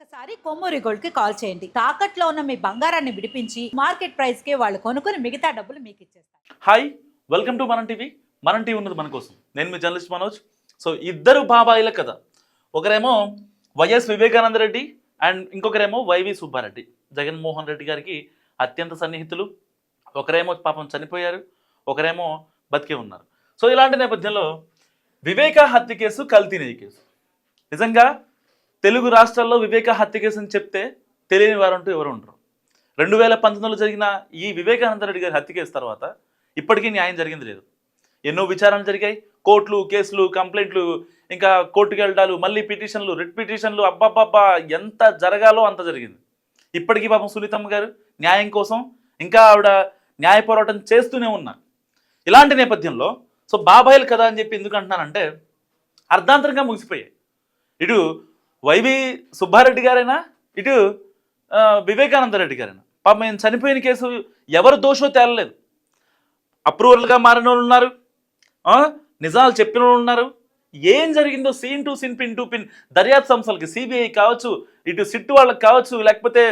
ఒక్కసారి కొమ్మూరి గోల్డ్కి కాల్ చేయండి. తాకట్లో ఉన్న మీ బంగారాన్ని విడిపించి మార్కెట్ ప్రైస్కి వాళ్ళు కొనుక్కుని మిగతా డబ్బులు మీకు ఇచ్చేస్తారు. Hi welcome to Manam TV. Manam TV ఉన్నది మన కోసం. నేను మీ జర్నలిస్ట్ మనోజ్. సో ఇద్దరు బాబాయిల కథ. ఒకరేమో వైఎస్ వివేకానంద రెడ్డి అండ్ ఇంకొకరేమో వైవి సుబ్బారెడ్డి. జగన్మోహన్ రెడ్డి గారికి అత్యంత సన్నిహితులు. ఒకరేమో పాపం చనిపోయారు. ఒకరేమో బతికే ఉన్నారు. సో ఇలాంటి నేపథ్యంలో వివేకా హత్య కేసు కల్తీ కేసు. నిజంగా తెలుగు రాష్ట్రాల్లో వివేక హత్య కేసు అని చెప్తే తెలియని వారంటూ ఎవరు ఉండరు. రెండు వేల పంతొమ్మిదిలో జరిగిన ఈ వివేకానంద రెడ్డి గారి హత్య కేసు తర్వాత ఇప్పటికీ న్యాయం జరిగింది లేదు. ఎన్నో విచారణలు జరిగాయి. కోర్టులు కేసులు కంప్లైంట్లు ఇంకా కోర్టుకు వెళ్ళడాలు మళ్ళీ పిటిషన్లు రిట్ పిటిషన్లు అబ్బబ్బబ్బా ఎంత జరగాలో అంత జరిగింది. ఇప్పటికీ పాపం సునీతమ్మ గారు న్యాయం కోసం ఇంకా ఆవిడ న్యాయ పోరాటం చేస్తూనే ఉన్నారు. ఇలాంటి నేపథ్యంలో సో బాబాయిల కథ అని చెప్పి ఎందుకు అంటున్నానంటే అర్ధాంతరంగా ముగిసిపోయాయి. ఇటు వైవి సుబ్బారెడ్డి గారైనా? ఇటు వివేకానంద రెడ్డి గారైనా? పాపం ఆయన చనిపోయిన కేసు ఎవరు దోషో తేలలేదు. అప్రూవల్గా మారిన వాళ్ళు ఉన్నారు నిజాలు చెప్పిన వాళ్ళు ఉన్నారు. ఏం జరిగిందో scene to scene pin to pin దర్యాప్తు సంస్థలకి సిబిఐ కావచ్చు ఇటు సిట్ వాళ్ళకి కావచ్చు లేకపోతే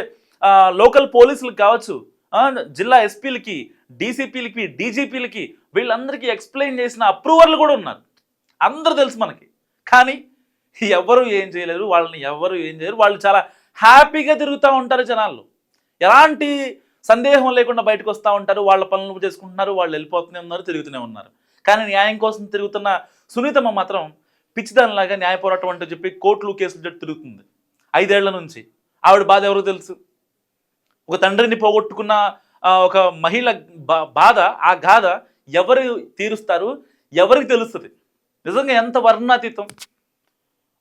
లోకల్ పోలీసులకు కావచ్చు జిల్లా ఎస్పీలకి డీసీపీలకి డీజీపీలకి వీళ్ళందరికీ ఎక్స్ప్లెయిన్ చేసిన అప్రూవర్లు కూడా ఉన్నారు. అందరూ తెలుసు మనకి. కానీ ఎవరు ఏం చేయలేరు వాళ్ళని ఎవరు ఏం చేయరు. వాళ్ళు చాలా హ్యాపీగా తిరుగుతూ ఉంటారు జనాలు. ఎలాంటి సందేహం లేకుండా బయటకు వస్తూ ఉంటారు వాళ్ళ పనులు చేసుకుంటున్నారు వాళ్ళు వెళ్ళిపోతూనే ఉన్నారు తిరుగుతూనే ఉన్నారు. కానీ న్యాయం కోసం తిరుగుతున్న సునీతమ్మ మాత్రం పిచ్చిదానిలాగా న్యాయ పోరాటం అంటూ చెప్పి కోర్టులు కేసులు జట్టు తిరుగుతుంది. ఐదేళ్ళ నుంచి. ఆవిడ బాధ ఎవరో తెలుసు? ఒక తండ్రిని పోగొట్టుకున్న ఒక మహిళ బా- బాధ ఆ గాథ ఎవరు తీరుస్తారు? ఎవరికి తెలుస్తుంది? నిజంగా ఎంత వర్ణాతీతం?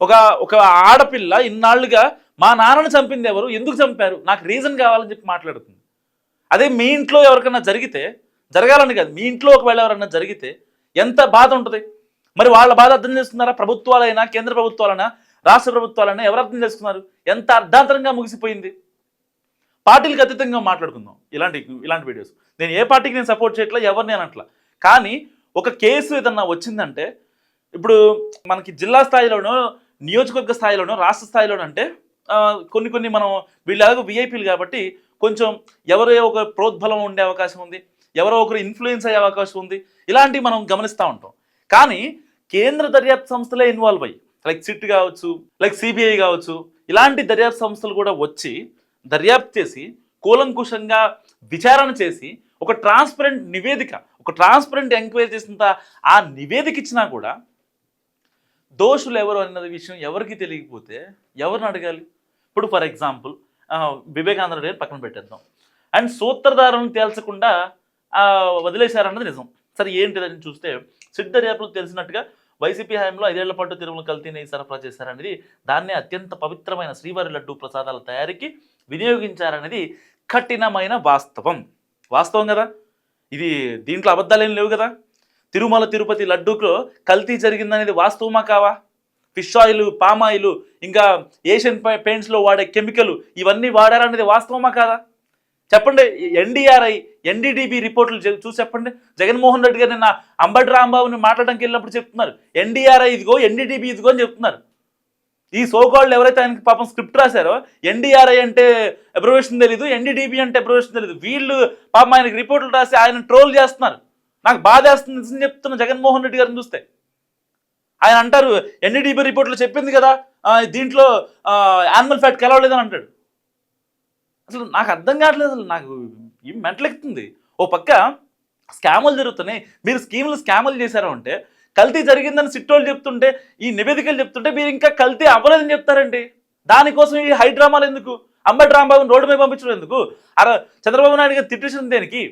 ఒక ఒక ఆడపిల్ల ఇన్నాళ్ళుగా మా నాన్నని చంపింది ఎవరు? ఎందుకు చంపారు? నాకు రీజన్ కావాలని చెప్పి మాట్లాడుతుంది. అదే మీ ఇంట్లో ఎవరికైనా జరిగితే జరగాలని కాదు మీ ఇంట్లో ఒకవేళ ఎవరైనా జరిగితే ఎంత బాధ ఉంటుంది? మరి వాళ్ళ బాధ అర్థం చేస్తున్నారా ప్రభుత్వాలైనా కేంద్ర ప్రభుత్వాలైనా రాష్ట్ర ప్రభుత్వాలైనా ఎవరు అర్థం చేసుకున్నారు? ఎంత అర్ధాంతరంగా ముగిసిపోయింది? పార్టీలకు అతీతంగా మాట్లాడుకుందాం. ఇలాంటి ఇలాంటి వీడియోస్ నేను ఏ పార్టీకి నేను సపోర్ట్ చేయట్లా? ఎవరిని అనట్లా. కానీ ఒక కేసు ఏదన్నా వచ్చిందంటే ఇప్పుడు మనకి జిల్లా స్థాయిలోనో నియోజకవర్గ స్థాయిలోనో రాష్ట్ర స్థాయిలోనో అంటే కొన్ని కొన్ని మనం వీళ్ళగా విఐపీలు కాబట్టి కొంచెం ఎవరో ఒక ప్రోద్బలం ఉండే అవకాశం ఉంది ఎవరో ఒకరు ఇన్ఫ్లుయెన్స్ అయ్యే అవకాశం ఉంది ఇలాంటివి మనం గమనిస్తూ ఉంటాం. కానీ కేంద్ర దర్యాప్తు సంస్థలే ఇన్వాల్వ్ అయ్యి లైక్ సిట్ కావచ్చు లైక్ సిబిఐ కావచ్చు ఇలాంటి దర్యాప్తు సంస్థలు కూడా వచ్చి దర్యాప్తు చేసి కూలంకుషంగా విచారణ చేసి ఒక ట్రాన్స్పరెంట్ నివేదిక ఒక ట్రాన్స్పరెంట్ ఎంక్వైరీ చేసినంత ఆ నివేదిక ఇచ్చినా కూడా దోషులు ఎవరు అన్నది విషయం ఎవరికి తెలియకపోతే ఎవరిని అడగాలి? ఇప్పుడు ఫర్ ఎగ్జాంపుల్ వివేకానంద గారు పక్కన పెట్టేద్దాం. అండ్ సూత్రధారులను తేల్చకుండా వదిలేశారన్నది నిజం. సరే ఏంటిదని చూస్తే సిద్ధర్యాపులు తెలిసినట్టుగా వైసీపీ హయాంలో ఐదేళ్ళ పాటు తిరుమల కల్తీని సరఫరా చేశారనేది దాన్నే అత్యంత పవిత్రమైన శ్రీవారి లడ్డు ప్రసాదాల తయారీకి వినియోగించారనేది కఠినమైన వాస్తవం. వాస్తవం కదా? ఇది దీంట్లో అబద్ధాలేం లేవు కదా? తిరుమల తిరుపతి లడ్డూలో కల్తీ జరిగిందనేది వాస్తవమా కావా? ఫిష్ ఆయిల్ పామ్ ఆయిల్ ఇంకా ఏషియన్ పెయింట్స్లో వాడే కెమికల్ ఇవన్నీ వాడారనేది వాస్తవమా కాదా? చెప్పండి ఎన్డీఆర్ఐ ఎన్డీడీబీ రిపోర్టులు చూసి చెప్పండి. జగన్మోహన్ రెడ్డి గారు నిన్న అంబటి రాంబాబుని మాట్లాడడానికి వెళ్ళినప్పుడు చెప్తున్నారు. ఎన్డీఆర్ఐ ఇదిగో ఎన్డీడీబీ ఇదిగో అని చెప్తున్నారు. ఈ సోకాళ్ళు ఎవరైతే ఆయనకి పాపం స్క్రిప్ట్ రాశారో ఎన్డీఆర్ఐ అంటే అబ్రవేషన్ తెలీదు ఎన్డీడీబీ అంటే అబ్రవేషన్ తెలీదు. వీళ్ళు పాపం ఆయనకి రిపోర్టులు రాసి ఆయన ట్రోల్ చేస్తున్నారు. నాకు బాధేస్తుంది నిజం చెప్తున్న జగన్మోహన్ రెడ్డి గారిని చూస్తే. ఆయన అంటారు ఎన్డీడీబీ రిపోర్ట్లో చెప్పింది కదా దీంట్లో యానిమల్ ఫ్యాట్ కలవలేదని అంటాడు. అసలు నాకు అర్థం కావట్లేదు అసలు నాకు ఏం మెంటలెక్కుతుంది ఓ పక్క స్కాములు జరుగుతున్నాయి. మీరు స్కీములు స్కాములు చేశారు అంటే కల్తీ జరిగిందని సిట్టోళ్ళు చెప్తుంటే ఈ నివేదికలు చెప్తుంటే మీరు ఇంకా కల్తీ అవ్వలేదని చెప్తారండి. దానికోసం ఈ హై డ్రామాలు ఎందుకు? అంబటి రాంబాబుని రోడ్డు మీద పంపించడం ఎందుకు? అర చంద్రబాబు నాయుడు గారు తిట్టేసింది దేనికి?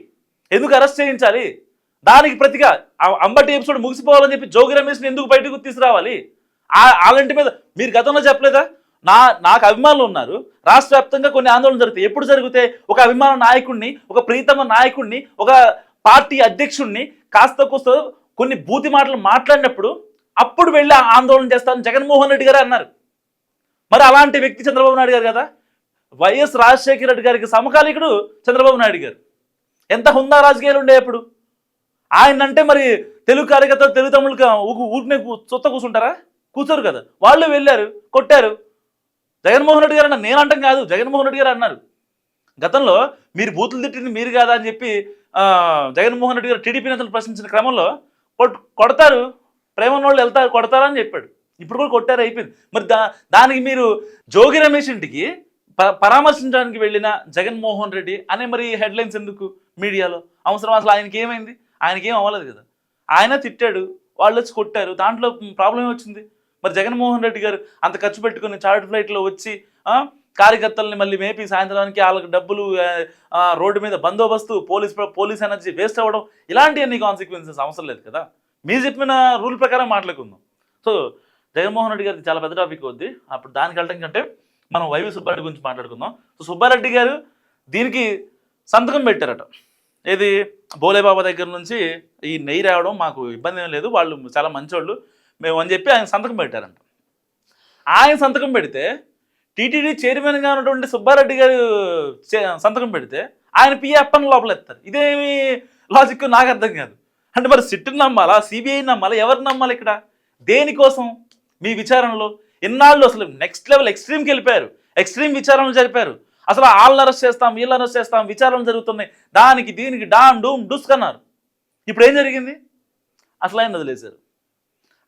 ఎందుకు అరెస్ట్ చేయించాలి? దానికి ప్రతిగా ఆ అంబటి ఎపిసోడ్ ముగిసిపోవాలని చెప్పి జోగి రమేష్ని ఎందుకు బయటకు తీసుకురావాలి? ఆ- అలాంటి మీద మీరు గతంలో చెప్పలేదా? నా నాకు అభిమానులు ఉన్నారు. రాష్ట్ర వ్యాప్తంగా కొన్ని ఆందోళనలు జరుగుతాయి. ఎప్పుడు జరిగితే ఒక అభిమాన నాయకుడిని ఒక ప్రీతమ నాయకుడిని ఒక పార్టీ అధ్యక్షుడిని కాస్త కూస్త కొన్ని బూతి మాటలు మాట్లాడినప్పుడు అప్పుడు వెళ్ళి ఆందోళన చేస్తానని జగన్మోహన్ రెడ్డి గారు అన్నారు. మరి అలాంటి వ్యక్తి చంద్రబాబు నాయుడు గారు కదా. వైఎస్ రాజశేఖర రెడ్డి గారికి సమకాలీకుడు చంద్రబాబు నాయుడు గారు. ఎంత హుందా రాజకీయాలు ఉండే అప్పుడు? ఆయన అంటే మరి తెలుగు కార్యకర్తలు తెలుగు తమ్ముళ్ళకి ఊరినే కూ- సొత్త కూర్చుంటారా? కూర్చోరు కదా. వాళ్ళు వెళ్ళారు కొట్టారు. జగన్మోహన్ రెడ్డి గారు అన్న నేను అంటాం కాదు. జగన్మోహన్ రెడ్డి గారు అన్నారు. గతంలో మీరు బూతులు తిట్టింది మీరు కాదా అని చెప్పి జగన్మోహన్ రెడ్డి గారు టీడీపీ నేతలు ప్రశ్నించిన క్రమంలో కొడతారు. ప్రేమ వాళ్ళు వెళ్తారు కొడతారా అని చెప్పాడు. ఇప్పుడు కూడా కొట్టారు అయిపోయింది. మరి దా దానికి మీరు జోగి రమేష్ ఇంటికి ప- పరామర్శించడానికి వెళ్ళిన జగన్మోహన్ రెడ్డి అనే మరి హెడ్లైన్స్ ఎందుకు మీడియాలో? అవసరం అసలు ఆయనకి ఏమైంది? ఆయనకి ఏం అవ్వలేదు కదా. ఆయన తిట్టాడు వాళ్ళు వచ్చి కొట్టారు దాంట్లో ప్రాబ్లం ఏమొచ్చింది? మరి జగన్మోహన్ రెడ్డి గారు అంత ఖర్చు పెట్టుకుని చార్ట్ ఫ్లైట్లో వచ్చి కార్యకర్తలని కార్యకర్తల్ని మళ్ళీ మేపి సాయంత్రానికి వాళ్ళకి డబ్బులు రోడ్డు మీద బందోబస్తు పోలీస్ పోలీస్ ఎనర్జీ వేస్ట్ అవ్వడం ఇలాంటివన్నీ కాన్సిక్వెన్సెస్ అవసరం లేదు కదా. మీరు చెప్పిన రూల్ ప్రకారం మాట్లాడుకుందాం. సో జగన్మోహన్ రెడ్డి గారికి చాలా పెద్ద టాపిక్ వద్ది అప్పుడు దానికి వెళ్ళడం కంటే మనం వైవి సుబ్బారెడ్డి గురించి మాట్లాడుకుందాం. సో సుబ్బారెడ్డి గారు దీనికి సంతకం పెట్టారట. ఏది? బోలేబాబా దగ్గర నుంచి ఈ నెయ్యి రావడం మాకు ఇబ్బంది ఏం లేదు. వాళ్ళు చాలా మంచోళ్ళు. మేము అని చెప్పి ఆయన సంతకం పెట్టారంట. ఆయన సంతకం పెడితే టీటీడీ చైర్మన్గా ఉన్నటువంటి సుబ్బారెడ్డి గారు చే- సంతకం పెడితే ఆయన పిఏ అప్పని లోపల ఎత్తారు. ఇదేమి లాజిక్ నాకు అర్థం కాదు. అంటే మరి సిట్టుని నమ్మాలా? సిబిఐ నమ్మాలా? ఎవరు నమ్మాలి ఇక్కడ? దేనికోసం? మీ విచారణలో? ఇన్నాళ్ళు అసలు నెక్స్ట్ లెవెల్ ఎక్స్ట్రీమ్కి వెళ్ళిపోయారు. ఎక్స్ట్రీమ్ విచారణలు జరిపారు. అసలు వాళ్ళని అరెస్ట్ చేస్తాం వీళ్ళని అరెస్ట్ చేస్తాం విచారణ జరుగుతున్నాయి దానికి దీనికి డామ్ డూమ్ డుస్క్ అన్నారు. ఇప్పుడు ఏం జరిగింది? అసలు ఆయన వదిలేశారు.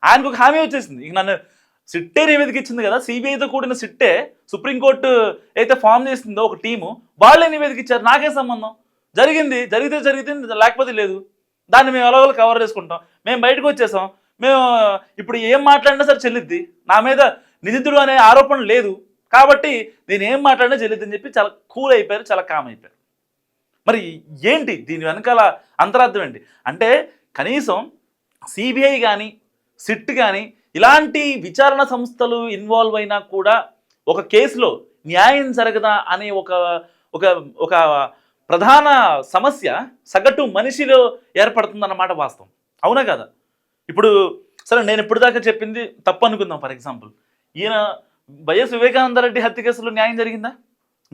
ఆయనకు ఒక హామీ వచ్చేసింది. ఇక నన్ను సిట్టే నివేదిక ఇచ్చింది కదా సిబిఐతో కూడిన సిట్టే సుప్రీంకోర్టు అయితే ఫామ్ చేసిందో ఒక టీము వాళ్ళే నివేదిక ఇచ్చారు. నాకే సంబంధం? జరిగింది జరిగితే జరిగితే లేకపోతే లేదు. దాన్ని మేము ఎలాగోలా కవర్ చేసుకుంటాం. మేము బయటకు వచ్చేసాం. మేము ఇప్పుడు ఏం మాట్లాడినా సరే చెల్లిద్ది. నా మీద నిందితుడు అనే ఆరోపణ లేదు. కాబట్టి నేను ఏం మాట్లాడినా చెల్లిద్దని అని చెప్పి చాలా కూల్ అయిపోయారు చాలా కామ్ అయిపోయారు. మరి ఏంటి దీని వెనకాల అంతరార్థం ఏంటి? అంటే కనీసం సిబిఐ కానీ సిట్ కానీ ఇలాంటి విచారణ సంస్థలు ఇన్వాల్వ్ అయినా కూడా ఒక కేసులో న్యాయం జరగదా అనే ఒక ఒక ఒక ప్రధాన సమస్య సగటు మనిషిలో ఏర్పడుతుందన్నమాట వాస్తవం. అవునా కదా? ఇప్పుడు సరే నేను ఇప్పుడు దాకా చెప్పింది తప్పు అనుకుందాం ఫర్ ఎగ్జాంపుల్. ఈయన వైఎస్ వివేకానంద రెడ్డి హత్య కేసులో న్యాయం జరిగిందా?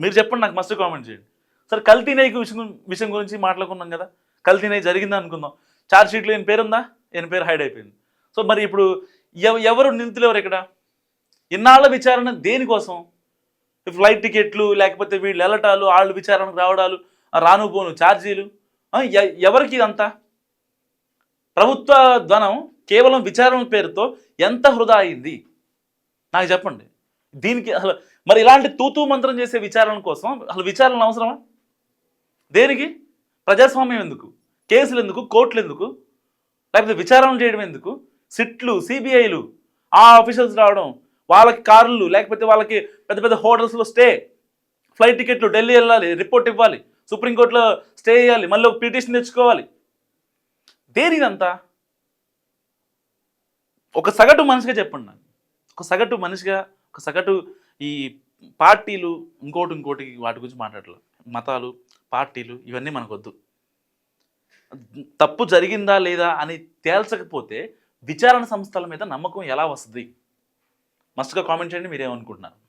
మీరు చెప్పండి నాకు మస్తు కామెంట్ చేయండి. సార్ కల్తీ నెయ్యి విషయం విషయం గురించి మాట్లాడుకున్నాం కదా. కల్తీ జరిగిందా అనుకుందాం. చార్జ్ షీట్లో ఈయన పేరు ఉందా ఈయన పేరు హైడ్ అయిపోయింది. సో మరి ఇప్పుడు ఎవ ఎవరు నిందితులు ఎవరు ఇక్కడ? ఇన్నాళ్ళ విచారణ దేనికోసం? ఫ్లైట్ టికెట్లు లేకపోతే వీళ్ళు వెళ్ళటాలు వాళ్ళు విచారణకు రావడాలు రాను పోను ఛార్జీలు ఎ- ఎవరికి ఇదంతా? ప్రభుత్వ ధనం కేవలం విచారణ పేరుతో ఎంత హృదా అయింది? నాకు చెప్పండి. దీనికి అసలు మరి ఇలాంటి తూతూ మంత్రం చేసే విచారణ కోసం అసలు విచారణ అవసరమా? దేనికి? ప్రజాస్వామ్యం ఎందుకు? కేసులు ఎందుకు? కోర్టులు ఎందుకు? లేకపోతే విచారణ చేయడం ఎందుకు? సిట్లు సిబిఐలు ఆ ఆఫీసర్స్ రావడం వాళ్ళకి కార్లు లేకపోతే వాళ్ళకి పెద్ద పెద్ద హోటల్స్లో స్టే ఫ్లైట్ టికెట్లు ఢిల్లీ వెళ్ళాలి రిపోర్ట్ ఇవ్వాలి సుప్రీంకోర్టులో స్టే చేయాలి మళ్ళీ ఒక పిటిషన్ తెచ్చుకోవాలి. దేనిదంతా? ఒక సగటు మనిషిగా చెప్పండి నాకు. ఒక సగటు మనిషిగా ఒక సగటు ఈ పార్టీలు ఇంకోటి ఇంకోటి వాటి గురించి మాట్లాడలేదు. మతాలు పార్టీలు ఇవన్నీ మనకొద్దు. తప్పు జరిగిందా లేదా అని తేల్చకపోతే విచారణ సంస్థల మీద నమ్మకం ఎలా వస్తుంది? మస్తుగా కామెంట్ చేయండి మీరేమనుకుంటున్నారు?